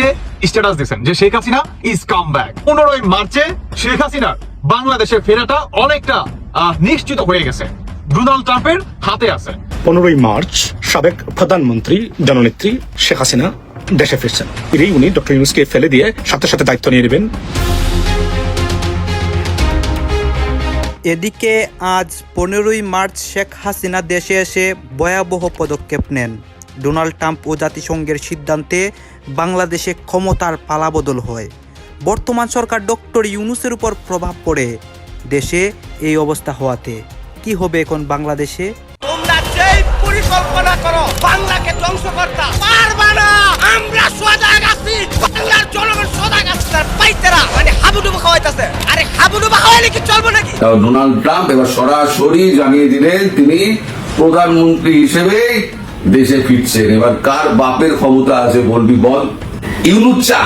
যে স্ট্যাটাস দিয়েছেন যে Sheikh Hasina is come back পনেরোই মার্চে শেখ হাসিনার বাংলাদেশে ফেরাটা অনেকটা নিশ্চিত হয়ে গেছে। ডোনাল্ড ট্রাম্পের হাতে আছে। পনেরোই মার্চ সাবেক প্রধানমন্ত্রী জননেত্রী শেখ হাসিনা দেশে ফিরছেন। এরই উনি ডক্টর ইউনুসকে ফেলে দিয়ে সাথে সাথে দায়িত্ব নিয়ে নেবেন। এদিকে আজ পনেরোই মার্চ শেখ হাসিনা দেশে এসে ভয়াবহ পদক্ষেপ নেন। ডোনাল্ড ট্রাম্প ও জাতিসংঘের সিদ্ধান্তে বাংলাদেশে ক্ষমতার পালাবদল হয়। বর্তমান সরকার ডক্টর ইউনুসের উপর প্রভাব পড়ে দেশে এই অবস্থা হওয়াতে। কি হবে এখন বাংলাদেশে? তোমরা যেই পরিকল্পনা করো বাংলাকে ধ্বংস করতা পারবা না। আমরা সজাগ আছি। বাংলার জনগণ সজাগ আছে। তার পাইতেরা মানে হাবুডুবু খাওয়াইতাছে। আরে হাবুডুবু খাওয়াইলে কি চলবে নাকি? ডোনাল্ড ট্রাম্প এবার সরাসরি জানিয়ে দিলেন তিনি প্রধানমন্ত্রী হিসেবে দেশে ফিরছেন এবার কার বাপের ক্ষমতা আছে বলবি বল? ইউনুস চা।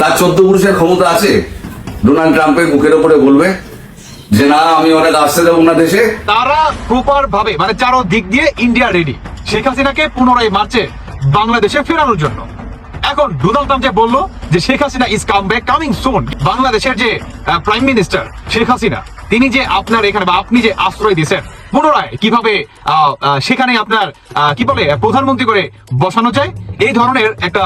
তার চোদ্দ পুরুষের ক্ষমতা আছে। ডোনাল্ড ট্রাম্পের মুখের উপরে বলবে যে, না, আমি অনেক আসতে দেবো না দেশে। তারা প্রপার ভাবে মানে চারো দিক দিয়ে ইন্ডিয়া রেডি শেখ হাসিনাকে পুনরায় মার্চে বাংলাদেশে ফেরানোর জন্য। এখন ডোনাল্ড ট্রাম্প যে বলল যে, Sheikh Hasina is come back coming soon বাংলাদেশের যে প্রাইম মিনিস্টার শেখ হাসিনা তিনি যে আপনার এখানে বা আপনি যে আশ্রয় দিয়েছেন, পুনরায় কীভাবে সেখানে আপনার কি বলে, প্রধানমন্ত্রী করে বসানো যায়, এই ধরনের একটা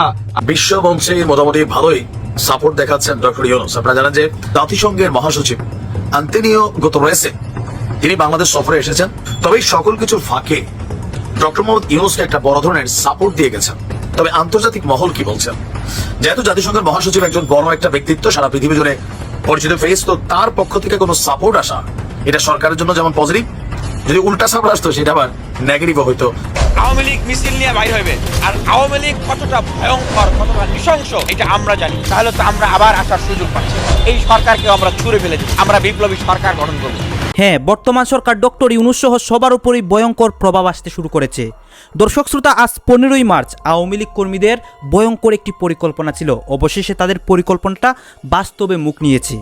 বিশ্ব মঞ্চে মোটামুটি ভালোই সাপোর্ট দেখাচ্ছেন ডক্টর ইউনুস। আপনারা জানেন যে জাতিসংঘের মহাসচিব আন্তনিও গোতরেসে, তিনি বাংলাদেশ সফরে এসেছেন। তবে সকল কিছুর ফাঁকে ডক্টর মোহাম্মদ ইউনুসকে একটা বড় ধরনের সাপোর্ট দিয়ে গেছেন। তবে আন্তর্জাতিক মহল কি বলছেন? যেহেতু জাতিসংঘের মহাসচিব একজন বড় একটা ব্যক্তিত্ব, সারা পৃথিবী জুড়ে পরিচিত ফেস তো তার পক্ষ থেকে কোনো সাপোর্ট আসা, এটা সরকারের জন্য যেমন পজিটিভ যদি উল্টা সাপোর্ট আসতো, সেটা আবার নেগেটিভ হইতো। আওয়ামী লীগ মিছিল নিয়ে বাইর হইবে, আর আওয়ামী লীগ কতটা ভয়ঙ্কর, কতটা নৃশংস, এটা আমরা জানি। তাহলে তো আমরা আবার আসার সুযোগ পাচ্ছি। এই সরকারকে আমরা ছুড়ে ফেলে দিই আমরা বিপ্লবী সরকার গঠন করব। হ্যাঁ বর্তমান সরকার ডক্টর ইউনুস সহ সবার উপরই ভয়ঙ্কর প্রভাব আসতে শুরু করেছে। দর্শক শ্রোতা, আজ পনেরোই মার্চ, আওয়ামী লীগ কর্মীদের ভয়ঙ্কর একটি পরিকল্পনা ছিল। অবশেষে তাদের পরিকল্পনাটা বাস্তবে মুখ নিয়েছে।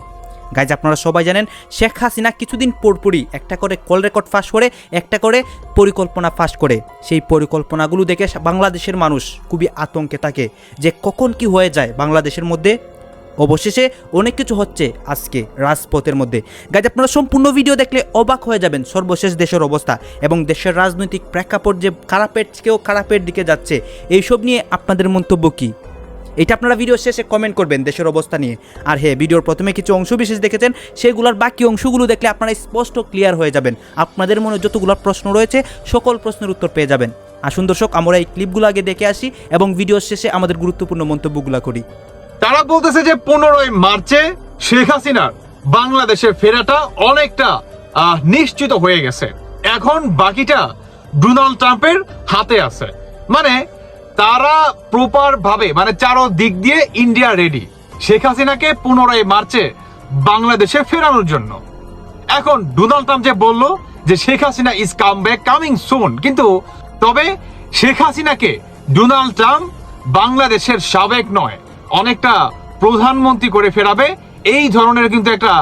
গাইজ, আপনারা সবাই জানেন, শেখ হাসিনা কিছুদিন পরপরই একটা করে কল রেকর্ড ফাঁস করে, একটা করে পরিকল্পনা ফাঁস করে। সেই পরিকল্পনাগুলো দেখে বাংলাদেশের মানুষ খুবই আতঙ্কে থাকে যে কখন কি হয়ে যায় বাংলাদেশের মধ্যে। অবশেষে অনেক কিছু হচ্ছে আজকে রাজপথের মধ্যে। গাইজ আপনারা সম্পূর্ণ ভিডিও দেখলে অবাক হয়ে যাবেন সর্বশেষ দেশের অবস্থা এবং দেশের রাজনৈতিক প্রেক্ষাপট যে খারাপের থেকেও খারাপের দিকে যাচ্ছে, এইসব নিয়ে আপনাদের মন্তব্য কী? এটা আপনারা ভিডিও শেষে কমেন্ট করবেন দেশের অবস্থা নিয়ে। আর হ্যাঁ ভিডিওর প্রথমে কিছু অংশ বিশেষ দেখেছেন, সেগুলোর বাকি অংশগুলো দেখলে আপনারা স্পষ্ট ক্লিয়ার হয়ে যাবেন। আপনাদের মনে যতগুলো প্রশ্ন রয়েছে, সকল প্রশ্নের উত্তর পেয়ে যাবেন। আসুন দর্শক, আমরা এই ক্লিপগুলো আগে দেখে আসি এবং ভিডিওর শেষে আমাদের গুরুত্বপূর্ণ মন্তব্যগুলো করি। তারা বলতেছে যে পনেরোই মার্চে শেখ হাসিনার বাংলাদেশে ফেরাটা অনেকটা নিশ্চিত হয়ে গেছে। এখন বাকিটা ডোনাল্ড ট্রাম্পের হাতে আছে। মানে তারা প্রপার ভাবে মানে চারো দিক দিয়ে ইন্ডিয়া রেডি শেখ হাসিনাকে পনেরোই মার্চে বাংলাদেশে ফেরানোর জন্য। এখন ডোনাল্ড ট্রাম্প যে বলল যে Sheikh Hasina is come back coming soon কিন্তু তবে শেখ হাসিনাকে ডোনাল্ড ট্রাম্প বাংলাদেশের সাবেক নয়। অনেকটা প্রধানমন্ত্রী করে ফেরাবে। এই ধরনের কিন্তু একটা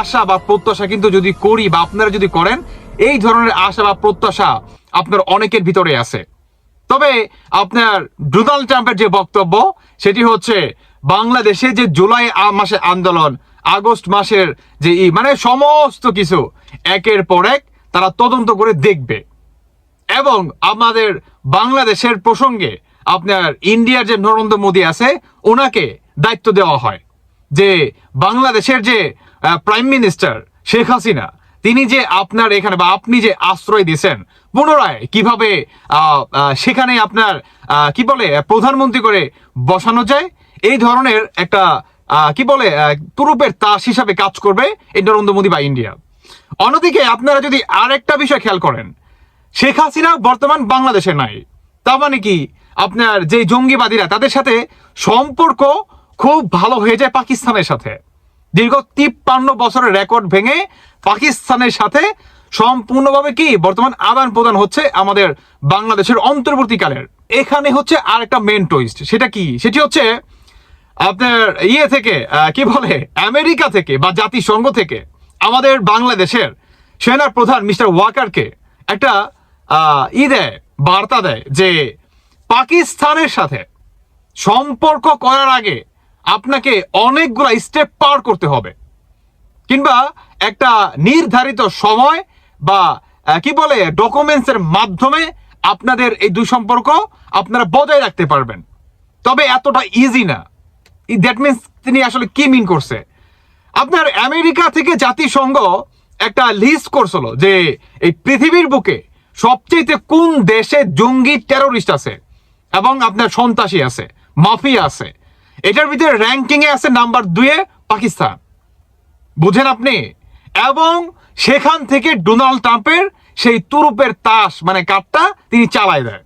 আশা বা প্রত্যাশা কিন্তু যদি করি বা আপনারা যদি করেন, এই ধরনের আশা বা প্রত্যাশা আপনার অনেকের ভিতরে আছে। তবে আপনার ডোনাল্ড ট্রাম্পের যে বক্তব্য, সেটি হচ্ছে বাংলাদেশে যে জুলাই মাসে আন্দোলন, আগস্ট মাসের যে ই মানে সমস্ত কিছু, একের পর এক তারা তদন্ত করে দেখবে। এবং আমাদের বাংলাদেশের প্রসঙ্গে আপনার ইন্ডিয়ার যে নরেন্দ্র মোদী আছে, ওনাকে দায়িত্ব দেওয়া হয়। যে বাংলাদেশের যে প্রাইম মিনিস্টার শেখ হাসিনা, তিনি যে আপনার এখানে বা আপনি যে আশ্রয় দিয়েছেন, পুনরায় কীভাবে সেখানে আপনার কি বলে, প্রধানমন্ত্রী করে বসানো যায়, এই ধরনের একটা কি বলে তুরুপের তাস হিসাবে কাজ করবে এই নরেন্দ্র মোদী বা ইন্ডিয়া। অন্যদিকে আপনারা যদি আরেকটা বিষয় খেয়াল করেন, শেখ হাসিনা বর্তমান বাংলাদেশে নাই। তার মানে কি? আপনার যে জঙ্গিবাদীরা, তাদের সাথে সম্পর্ক খুব ভালো হয়ে যায় পাকিস্তানের সাথে। দীর্ঘ তিপ্পান্ন বছরের রেকর্ড ভেঙে পাকিস্তানের সাথে সম্পূর্ণভাবে কি বর্তমান আদান প্রদান হচ্ছে আমাদের বাংলাদেশের অন্তর্বর্তীকালের। এখানে হচ্ছে আরেকটা মেন টুইস্ট সেটা কি? সেটি হচ্ছে আপনার ইয়ে থেকে কি বলে, আমেরিকা থেকে বা জাতিসংঘ থেকে আমাদের বাংলাদেশের সেনার প্রধান মিস্টার ওয়াকারকে একটা ই দেয়, বার্তা দেয় যে পাকিস্তানের সাথে সম্পর্ক করার আগে আপনাকে অনেকগুলো স্টেপ পার করতে হবে। কিংবা একটা নির্ধারিত সময় বা কি বলে ডকুমেন্টস এর মাধ্যমে আপনাদের এই দুই সম্পর্ক আপনারা বজায় রাখতে পারবেন। তবে এতটা ইজি না। দ্যাট মিনস তিনি আসলে কি মিন করছে? আপনার আমেরিকা থেকে জাতিসংঘ একটা লিস্ট করছিল যে এই পৃথিবীর বুকে সবচেয়ে কোন দেশে জঙ্গি টেরোরিস্ট আছে। এবং আপনার সন্ত্রাসী আছে, মাফিয়া আছে। এটার ভিতরে র্যাঙ্কিং এ আছে নাম্বার দুয়ে পাকিস্তান। বুঝেন আপনি? এবং সেখান থেকে ডোনাল্ড ট্রাম্পের সেই তুরুপের তাস মানে কাঠটা তিনি চালায় দেয়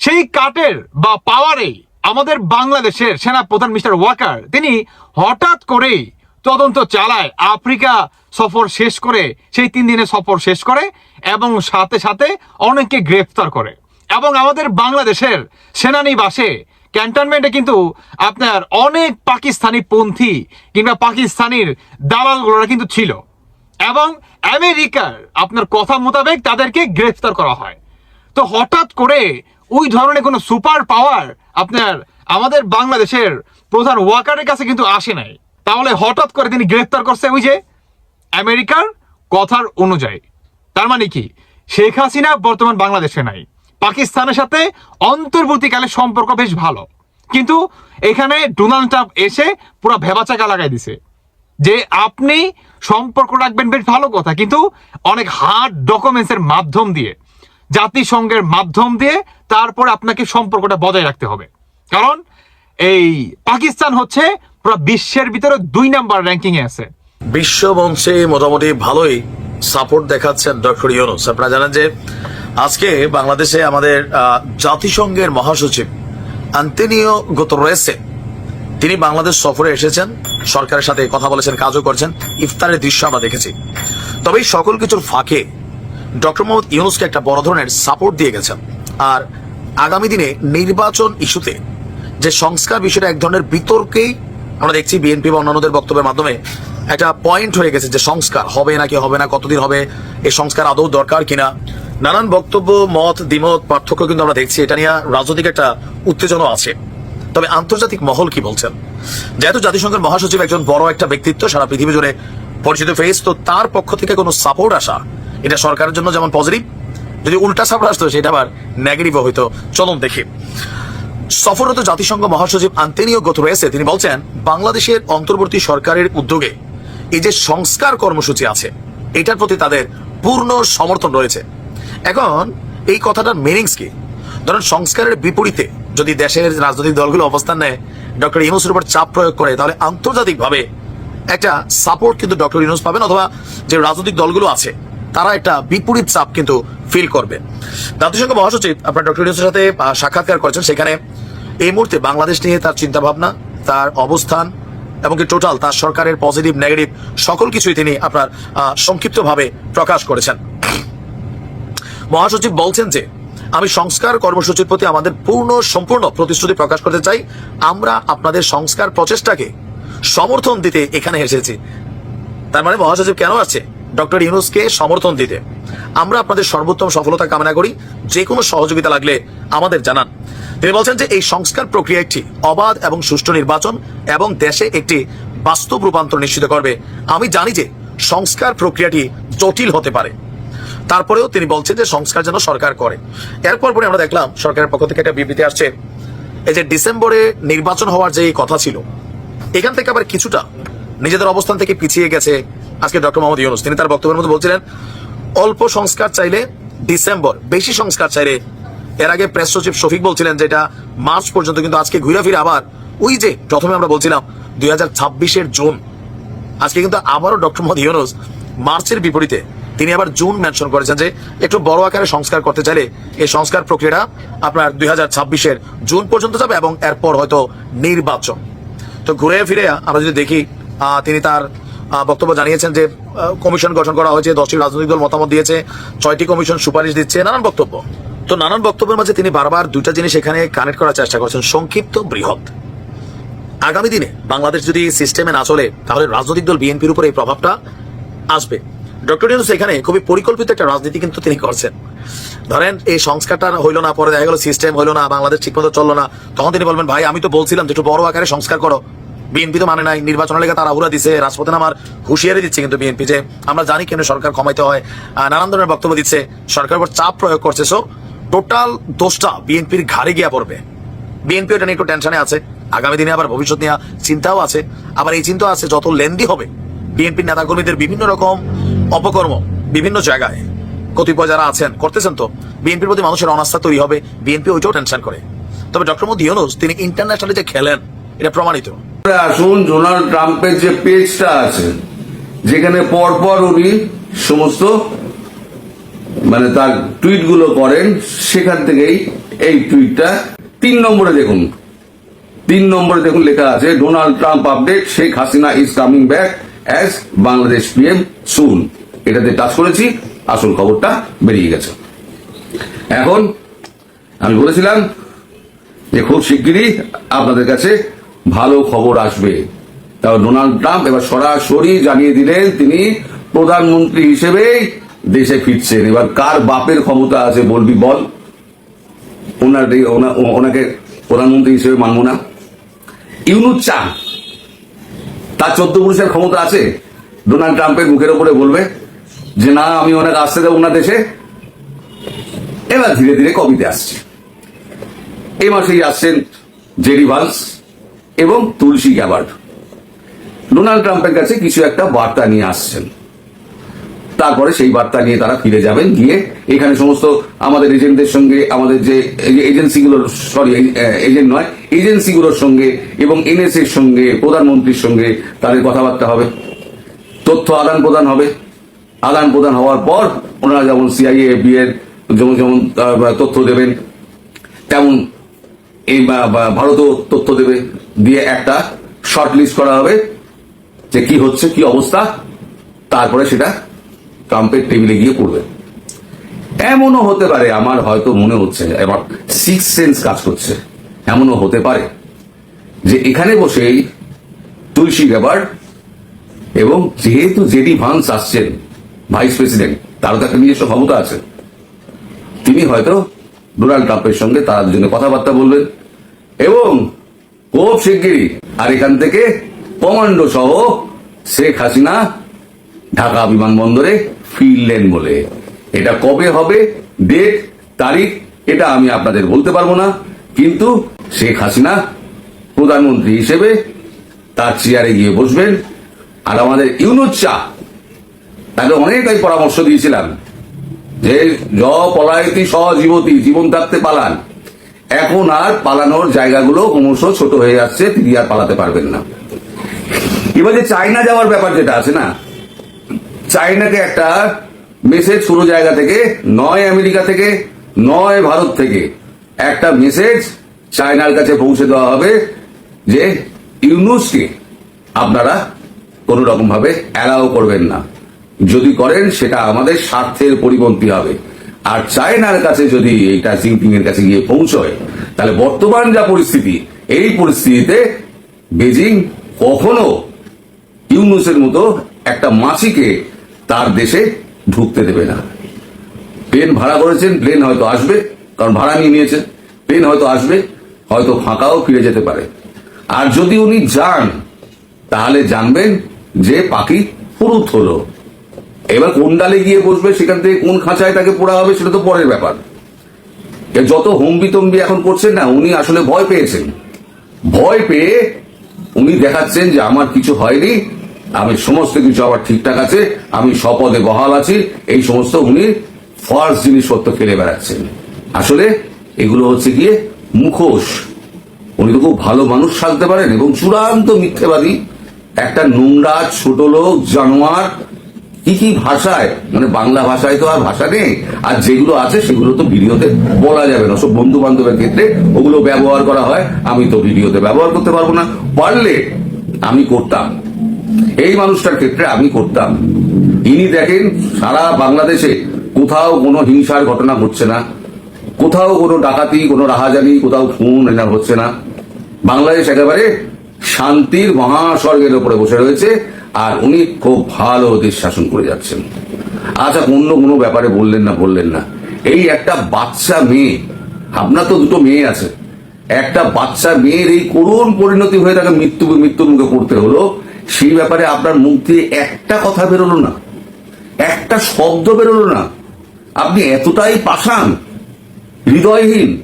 সেই কাটের বা পাওয়ারেই আমাদের বাংলাদেশের সেনা প্রধান মিস্টার ওয়াকার, তিনি হঠাৎ করেই তদন্ত চালায়, আফ্রিকা সফর শেষ করে, সেই তিন দিনে সফর শেষ করে, এবং সাথে সাথে অনেককে গ্রেফতার করে। এবং আমাদের বাংলাদেশের সেনানিবাসে ক্যান্টনমেন্টে কিন্তু আপনার অনেক পাকিস্তানি পন্থী কিংবা পাকিস্তানির দালালগুলোরা কিন্তু ছিল। এবং আমেরিকার আপনার কথা মোতাবেক তাদেরকে গ্রেফতার করা হয়। তো হঠাৎ করে ওই ধরনের কোনো সুপার পাওয়ার আপনার আমাদের বাংলাদেশের প্রধান ওয়াকারের কাছে কিন্তু আসে নাই। তাহলে হঠাৎ করে তিনি গ্রেফতার করছে ওই যে আমেরিকার কথার অনুযায়ী। তার মানে কি? শেখ হাসিনা বর্তমান বাংলাদেশে নাই। পাকিস্তানের সাথে অন্তর্বর্তীকালে সম্পর্ক বেশ ভালো। কিন্তু এখানে ডোনাল্ড ট্রাম্প এসে পুরো ভেবাচাকা লাগাই দিছে যে আপনি সম্পর্ক রাখবেন বেশ ভালো কথা, কিন্তু অনেক হার্ড ডকুমেন্টস এর মাধ্যম দিয়ে, জাতিসংঘের মাধ্যম দিয়ে তারপর আপনাকে সম্পর্কটা বজায় রাখতে হবে। কারণ এই পাকিস্তান হচ্ছে পুরো বিশ্বের ভিতরে দুই নাম্বার র্যাঙ্কিং এ আছে। বিশ্ব মঞ্চে মোটামুটি ভালোই সাপোর্ট দেখাচ্ছেন ডক্টর ইউনুস। আপনারা জানেন যে আজকে বাংলাদেশে আমাদের জাতিসংঘের মহাসচিব আন্তনিও গোতরেসে, তিনি বাংলাদেশ সফরে এসেছেন, সরকারের সাথে কথা বলেছেন, কাজও করছেন, ইফতারের দৃশ্য আমরা দেখেছি। তবে এই সকল কিছুর ফাঁকে ডক্টর মোহাম্মদ ইউনুসকে একটা বড় ধরনের সাপোর্ট দিয়ে গেছেন। আর আগামী দিনে নির্বাচন ইস্যুতে যে সংস্কার বিষয়টা এক ধরনের বিতর্কেই আমরা দেখছি বিএনপি বা অন্যান্যদের বক্তব্যের মাধ্যমে একটা পয়েন্ট হয়ে গেছে যে সংস্কার হবে নাকি হবে না, কতদিন হবে এই সংস্কার আদৌ দরকার কিনা। নানান বক্তব্য, মত, দ্বিমত, পার্থক্য কিন্তু আমরা দেখছি। এটা নিয়ে রাজনৈতিক একটা উত্তেজনা আছে। তবে আন্তর্জাতিক মহল কি বলছেন? যেহেতু জাতিসংঘের মহাসচিব একজন বড় একটা ব্যক্তিত্ব, সারা পৃথিবী জুড়ে পরিচিত ফেস তো তার পক্ষ থেকে কোনো সাপোর্ট আসা, এটা সরকারের জন্য যেমন পজিটিভ যদি উল্টা সাপোর্ট আসতো, সেটা আবার নেগেটিভ হইতো। চলুন দেখি। সফররত জাতিসংঘ মহাসচিব আন্তেনিও গোতরেসে তিনি বলছেন, বাংলাদেশের অন্তর্বর্তী সরকারের উদ্যোগে এই যে সংস্কার কর্মসূচি আছে, এটার প্রতি তাদের পূর্ণ সমর্থন রয়েছে। এখন এই কথাটার মিনিংস কি? ধরেন, সংস্কারের বিপরীতে যদি দেশের রাজনৈতিক দলগুলো অবস্থান নেয়, ডক্টর ইউনুসের উপর চাপ প্রয়োগ করে, তাহলে আন্তর্জাতিকভাবে একটা সাপোর্ট কিন্তু ডক্টর ইউনুস পাবেন অথবা যে রাজনৈতিক দলগুলো আছে, তারা একটা বিপরীত চাপ কিন্তু ফিল করবে। জাতিসংঘ মহাসচিব আপনার ডক্টর ইউনুসের সাথে সাক্ষাৎকার করেছেন সেখানে এই মুহূর্তে বাংলাদেশ নিয়ে তার চিন্তা ভাবনা তার অবস্থান এমনকি টোটাল তার সরকারের পজিটিভ নেগেটিভ সকল কিছুই তিনি আপনার সংক্ষিপ্তভাবে প্রকাশ করেছেন। মহাসচিব বলছেন যে, আমি সংস্কার কর্মসূচির প্রতি আমাদের পূর্ণ, সম্পূর্ণ প্রতিশ্রুতি প্রকাশ করতে চাই। আমরা আপনাদের সংস্কার প্রচেষ্টাকে সমর্থন দিতে এখানে এসেছি। তার মানে মহাসচিব কেন আছে ডক্টর ইউনুসকে সমর্থন দিতে। আমরা আপনাদের সর্বোত্তম সফলতা কামনা করি। যে কোনো সহযোগিতা লাগলে আমাদের জানান। তিনি বলছেন যে, এই সংস্কার প্রক্রিয়া একটি অবাধ এবং সুষ্ঠু নির্বাচন এবং দেশে একটি বাস্তব রূপান্তর নিশ্চিত করবে। আমি জানি যে সংস্কার প্রক্রিয়াটি জটিল হতে পারে। তারপরেও তিনি বলছেন যে সংস্কার যেন সরকার করে। এরপর পরে আমরা দেখলাম, সরকারের পক্ষ থেকে একটা বিবৃতি আসছে, এই যে ডিসেম্বরে নির্বাচন হওয়ার যে কথা ছিল, এখান থেকে আবার কিছুটা নিজেদের অবস্থান থেকে পিছিয়ে গেছে আজকে ডক্টর মোহাম্মদ ইউনুস। তিনি তার বক্তব্যের মধ্যে বলছিলেন, অল্প সংস্কার চাইলে ডিসেম্বর, বেশি সংস্কার চাইলে, এর আগে প্রেস সচিব শফিক বলছিলেন যে এটা মার্চ পর্যন্ত, কিন্তু আজকে ঘুরে ফিরে আবার, ওই যে প্রথমে আমরা বলছিলাম দুই হাজার জুন, আজকে কিন্তু আবারও ডক্টর মোহাম্মদ ইউনুস মার্চের বিপরীতে তিনি আবার জুন মেনশন করেছেন যে একটু বড় আকারে সংস্কার করতে চাইলে এই সংস্কার প্রক্রিয়াটা আপনার দুই হাজার ছাব্বিশের জুন পর্যন্ত যাবে এবং এরপর হয়তো নির্বাচন। তো ঘুরে ফিরে আমরা যদি দেখি তিনি তার বক্তব্য জানিয়েছেন যে কমিশন গঠন করা হয়েছে, দশটি রাজনৈতিক দল মতামত দিয়েছে, ছয়টি কমিশন সুপারিশ দিচ্ছে, নানান বক্তব্য। তো নানান বক্তব্যের মাঝে তিনি বারবার দুইটা জিনিস এখানে কানেক্ট করার চেষ্টা করছেন, সংক্ষিপ্ত বৃহৎ। আগামী দিনে বাংলাদেশ যদি সিস্টেমে না চলে, তাহলে রাজনৈতিক দল বিএনপির উপর এই প্রভাবটা আসবে। ডক্টর ইউনুস এখানে খুবই পরিকল্পিত একটা রাজনীতি কিন্তু তিনি করছেন। ধরেন, এই সংস্কারটা হইল না, পরে দেখা গেল সিস্টেম হইল না, বাংলাদেশ ঠিকমতো চলল না। তখন তিনি বলবেন, ভাই, আমি তো বলছিলাম যে একটু বড় আকারে সংস্কার করো। বিএনপি তো মানে নাই নির্বাচনের লেগে তারা হুরা দিচ্ছে রাজপথে আমার হুঁশিয়ারি দিচ্ছে কিন্তু বিএনপি যে, আমরা জানি কেন সরকার ক্ষমাইতে হয়। নানান ধরনের বক্তব্য দিচ্ছে সরকার উপর চাপ প্রয়োগ করছে। সো টোটাল দোষটা বিএনপির ঘাড়ে গিয়া পড়বে। বিএনপি ওটা নিয়ে একটু টেনশনে আছে, আগামী দিনে আবার ভবিষ্যৎ নিয়ে চিন্তাও আছে। আবার এই চিন্তা আছে যত লেন্দি হবে বিএনপির নেতাকর্মীদের বিভিন্ন রকম অপকর্ম বিভিন্ন জায়গায়। কতিপয় যারা আছেন, করতেছেন তো, বিএনপির প্রতি মানুষের অনাস্থা তৈরি হবে, বিএনপি ওইটাও টেনশন করে। তবে ডক্টর মোদী ইউনুস, তিনি ইন্টারন্যাশনালি যে খেলেন, এটা প্রমাণিত। আসুন, ডোনাল্ড ট্রাম্পের যে পেজটা আছে, যেখানে পরপর উনি সমস্ত মানে তার টুইটগুলো করেন, সেখান থেকেই এই টুইটটা তিন নম্বরে দেখুন, তিন নম্বরে দেখুন লেখা আছে, Donald Trump update Sheikh Hasina is coming back as Bangladesh PM soon এটাতে টাচ করেছি, আসল খবরটা বেরিয়ে গেছে। এখন আমি বলেছিলাম যে খুব শিগগিরই আপনাদের কাছে ভালো খবর আসবে। তাও ডোনাল্ড ট্রাম্প এবার সরাসরি জানিয়ে দিলেন, তিনি প্রধানমন্ত্রী হিসেবেই দেশে ফিরছেন। এবার কার বাপের ক্ষমতা আছে বলবি বল? ওনার ওনাকে প্রধানমন্ত্রী হিসেবে মানব না। ইউনুস চান। তার চোদ্দ পুরুষের ক্ষমতা আছে। ডোনাল্ড ট্রাম্পের মুখের উপরে বলবে। যে না, আমি ওনাকে আসতে দেবো না দেশে। এবার ধীরে ধীরে কবিতে আসছে। এই মাসেই আসছেন জেরি ভান্স এবং তুলসী গ্যাবার্ড। ডোনাল্ড ট্রাম্পের কাছে কিছু একটা বার্তা নিয়ে আসছেন। তারপরে সেই বার্তা নিয়ে তারা ফিরে যাবেন, গিয়ে এখানে সমস্ত আমাদের এজেন্টদের সঙ্গে, আমাদের যে এজেন্সিগুলোর সরি এজেন্ট নয়, এজেন্সিগুলোর সঙ্গে এবং এনএস এর সঙ্গে, প্রধানমন্ত্রীর সঙ্গে তাদের কথাবার্তা হবে। তথ্য আদান প্রদান হবে। আদান প্রদান হওয়ার পর ওনারা যেমন সিআইএ এর যেমন যেমন তথ্য দেবেন, তেমন এই ভারতও তথ্য দেবে। দিয়ে একটা শর্ট লিস্ট করা হবে যে কি হচ্ছে, কি অবস্থা, তারপরে সেটা ট্রাম্পের টেবিলে গিয়ে পড়বে। এমনও হতে পারে, আমার হয়তো মনে হচ্ছে, এবার সিক্স সেন্স কাজ করছে। এমনও হতে পারে যে এখানে বসেই তুলসী গ্যাবার্ড এবং যেহেতু জেডি ভান্স আসছেন ভাইস প্রেসিডেন্ট তারও তো একটা নিজস্ব ক্ষমতা আছে। তিনি হয়তো ডোনাল্ড ট্রাম্পের সঙ্গে তার জন্য কথাবার্তা বলবেন। এবং খুব শিগগিরই আর এখান থেকে কমান্ডো সহ শেখ হাসিনা ঢাকা বিমানবন্দরে ফিরলেন বলে। এটা কবে হবে, ডেট, তারিখ, এটা আমি আপনাদের বলতে পারব না। কিন্তু শেখ হাসিনা প্রধানমন্ত্রী হিসেবে তার চেয়ারে গিয়ে বসবেন। আর আমাদের ইউনুস তাকে অনেক আমি পরামর্শ দিয়েছিলাম যে জ পলায়তি সজীবতী জীবন থাকতে পালান। এখন আর পালানোর জায়গাগুলো ক্রমশ ছোট হয়ে যাচ্ছে, তিনি আর পালাতে পারবেন না। এবার যে চায়না যাওয়ার ব্যাপার যেটা আছে না, চায়নাকে একটা মেসেজ পুরো জায়গা থেকে, নয় আমেরিকা থেকে, নয় ভারত থেকে একটা মেসেজ চায়নার কাছে পৌঁছে দেওয়া হবে যে, ইউনুসকে আপনারা কোনো রকম ভাবে অ্যালাউ করবেন না। যদি করেন, সেটা আমাদের স্বার্থের পরিপন্থী হবে। আর চায়নার কাছে যদি এইটা জিনপিং এর কাছে গিয়ে পৌঁছয়, তাহলে বর্তমান যা পরিস্থিতি, এই পরিস্থিতিতে বেজিং কখনো ইউনুসের মতো একটা মাছিকে তার দেশে ঢুকতে দেবে না। প্লেন ভাড়া করেছেন, প্লেন হয়তো আসবে, কারণ ভাড়া নিয়ে নিয়েছেন। প্লেন হয়তো আসবে, হয়তো ফাঁকাও ফিরে যেতে পারে। আর যদি উনি যান, তাহলে জানবেন যে পাখি ফুরুত হলো। এবার কোন ডালে গিয়ে বসবে, সেখান থেকে কোন খাঁচায় তাকে পোড়া হবে, সেটা তো পরের ব্যাপার। যত হম্বি তম্বি এখন করছেন না, উনি আসলে ভয় পেয়েছেন। ভয় পেয়ে উনি দেখাচ্ছেন যে আমার কিছু হয়নি, আমি সমস্ত কিছু আবার ঠিকঠাক আছে, আমি স্বপদে বহাল আছি, এই সমস্ত উনি ফলস জিনিসপত্র খেলে বেড়াচ্ছেন। আসলে এগুলো হচ্ছে গিয়ে মুখোশ। উনি তো খুব ভালো মানুষ থাকতে পারেন এবং চূড়ান্ত মিথ্যেবাদী, একটা নোংরা ছোট লোক, জানোয়ার কি কি ভাষায়? মানে বাংলা ভাষায় তো আর ভাষা নেই। আর যেগুলো আছে, সেগুলো তো ভিডিওতে বলা যাবে না। সব বন্ধু বান্ধবের ক্ষেত্রে ওগুলো ব্যবহার করা হয়। আমি তো ভিডিওতে ব্যবহার করতে পারব না। পারলে আমি করতাম। এই মানুষটার ক্ষেত্রে আমি করতাম। ইনি দেখেন, সারা বাংলাদেশে কোথাও কোনো হিংসার ঘটনা ঘটছে না। কোথাও কোনো ডাকাতি, কোনো রাহাজানি কোথাও খুন এনার হচ্ছে না। বাংলাদেশ একেবারে শান্তির মহাস্বর্গের উপরে বসে রয়েছে। আর উনি খুব ভালো দেশ শাসন করে যাচ্ছেন। আচ্ছা অন্য কোনো ব্যাপারে বললেন না বললেন না। এই একটা বাচ্চা মেয়ে, আপনার তো দুটো মেয়ে আছে। একটা বাচ্চা মেয়ের এই করুণ পরিণতি হয়ে তাকে মৃত্যু মৃত্যুর মুখে পড়তে হলো, সেই ব্যাপারে আপনার মুখ দিয়ে একটা কথা বেরোলো না। একটা শব্দ বেরোলো না। আপনি এতটাই পাষাণ, হৃদয়হীন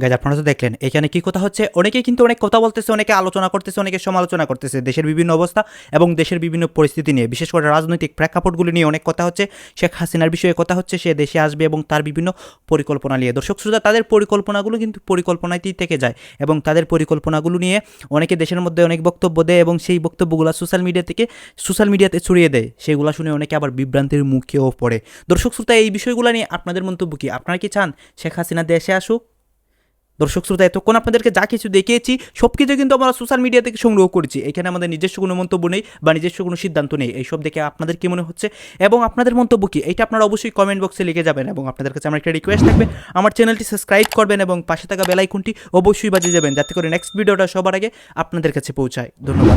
গাইজ আপনারা তো দেখলেন, এখানে কি কথা হচ্ছে? অনেকেই কিন্তু অনেক কথা বলতেছে, অনেকে আলোচনা করতেছে, অনেকে সমালোচনা করতেছে দেশের বিভিন্ন অবস্থা এবং দেশের বিভিন্ন পরিস্থিতি নিয়ে। বিশেষ করে রাজনৈতিক প্রেক্ষাপটগুলি নিয়ে অনেক কথা হচ্ছে। শেখ হাসিনার বিষয়ে কথা হচ্ছে, সে দেশে আসবে এবং তার বিভিন্ন পরিকল্পনা নিয়ে। দর্শক শ্রোতা, তাদের পরিকল্পনাগুলো কিন্তু পরিকল্পনাতেই থেকে যায় এবং তাদের পরিকল্পনাগুলো নিয়ে অনেকে দেশের মধ্যে অনেক বক্তব্য দেয় এবং সেই বক্তব্যগুলো সোশ্যাল মিডিয়া থেকে সোশ্যাল মিডিয়াতে ছড়িয়ে দেয়। সেগুলো শুনে অনেকে আবার বিভ্রান্তির মুখেও পড়ে। দর্শক শ্রোতা, এই বিষয়গুলো নিয়ে আপনাদের মন্তব্য কি? আপনারা কি চান শেখ হাসিনা দেশে আসুক? দর্শক শ্রোতা, এতক্ষণ আপনাদেরকে যা কিছু দেখিয়েছি, সব কিছু কিন্তু আমরা সোশ্যাল মিডিয়া থেকে সংগ্রহ করেছি। এখানে আমাদের নিজস্ব কোনো মন্তব্য নেই বা নিজস্ব কোনো সিদ্ধান্ত নেই। এইসব দেখে আপনাদের কী মনে হচ্ছে? এবং আপনাদের মন্তব্য কি? এটা আপনারা অবশ্যই কমেন্ট বক্সে লিখে যাবেন এবং আপনাদের কাছে আমার একটা রিকোয়েস্ট থাকবে। আমার চ্যানেলটি সাবস্ক্রাইব করবেন এবং পাশে থাকা বেলাইকনটি অবশ্যই বাজিয়ে যাবেন যাতে করে নেক্সট ভিডিওটা সবার আগে আপনাদের কাছে পৌঁছায়। ধন্যবাদ।